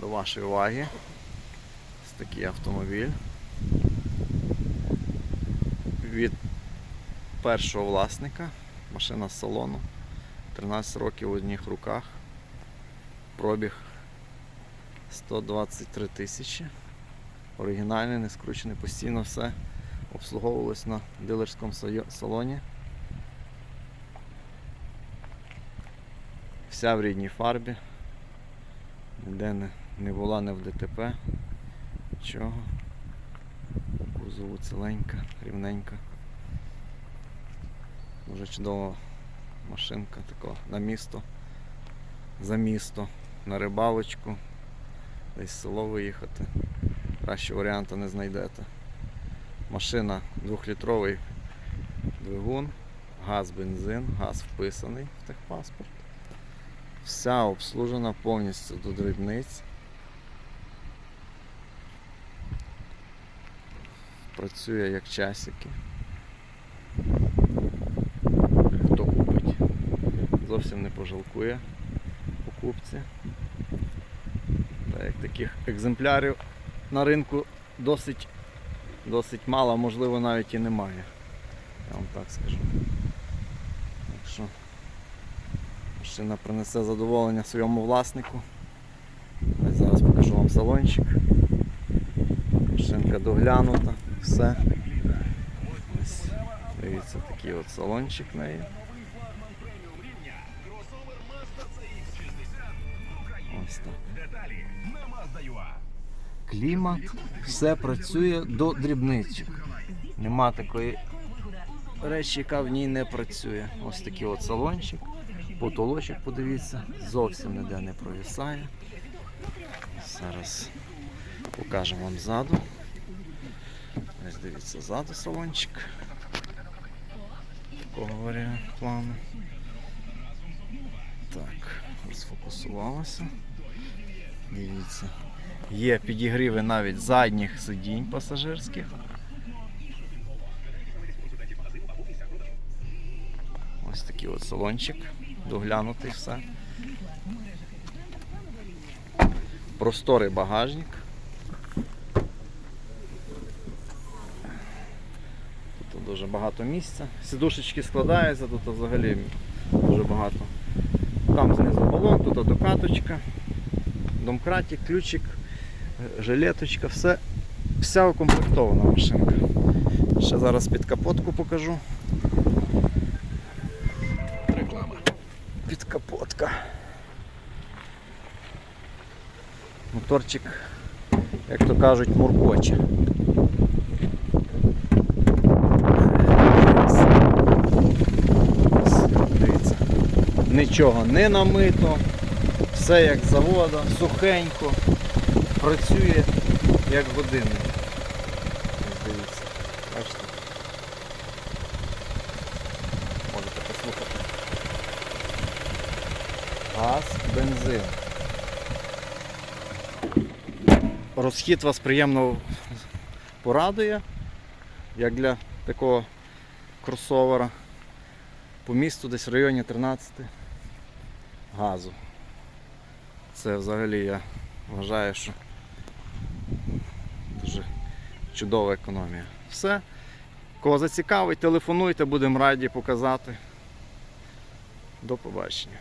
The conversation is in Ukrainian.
до вашої уваги ось такий автомобіль від першого власника. Машина з салону. 13 років в одних руках. Пробіг 123 тисячі. Оригінальний, не скручений, постійно все обслуговувалось на дилерському салоні. Вся в рідній фарбі. Ніде не, не була не в ДТП. Нічого. Кузову ціленька, рівненька. Дуже чудова машинка така на місто. За місто, на рибалочку, десь в село виїхати. Кращого варіанту не знайдете. Машина двохлітровий двигун, газ, бензин, газ вписаний в техпаспорт. Вся обслужена повністю до дрібниць. Працює як часики. Хто купить, зовсім не пожалкує покупці. Так, таких екземплярів на ринку досить, досить мало, можливо навіть і немає. Я вам так скажу. Так що машина принесе задоволення своєму власнику. Зараз покажу вам салончик. Машинка доглянута, все. Дивіться, такий от салончик в неї. Ось так. Клімат, все працює до дрібничок. Нема такої речі, яка в ній не працює. Ось такий от салончик. Потолочок, подивіться, зовсім ніде не провісає. Зараз покажемо вам ззаду. Ось дивіться, ззаду салончик. Такого плану. Так, розфокусувалося. Дивіться. Є підігріви навіть задніх сидінь пасажирських. Ось такий от салончик, доглянутий все. Просторий багажник. Тут дуже багато місця. Сідушечки складаються, тут взагалі дуже багато. Там знизу балон, тут докаточка, домкратик, ключик, жилеточка, все, вся укомплектована машинка. Ще зараз під капотку покажу. Реклама. Підкапотка. Моторчик, як то кажуть, муркоче. Ось, Дивіться. Нічого не намито, все як завода, сухенько, працює як годинник. Можете послухати. Газ, бензин. Розхід вас приємно порадує, як для такого кросовера. По місту десь в районі 13 газу. Це взагалі я вважаю, що дуже чудова економія. Все. Кого зацікавить, телефонуйте, будемо раді показати. До побачення.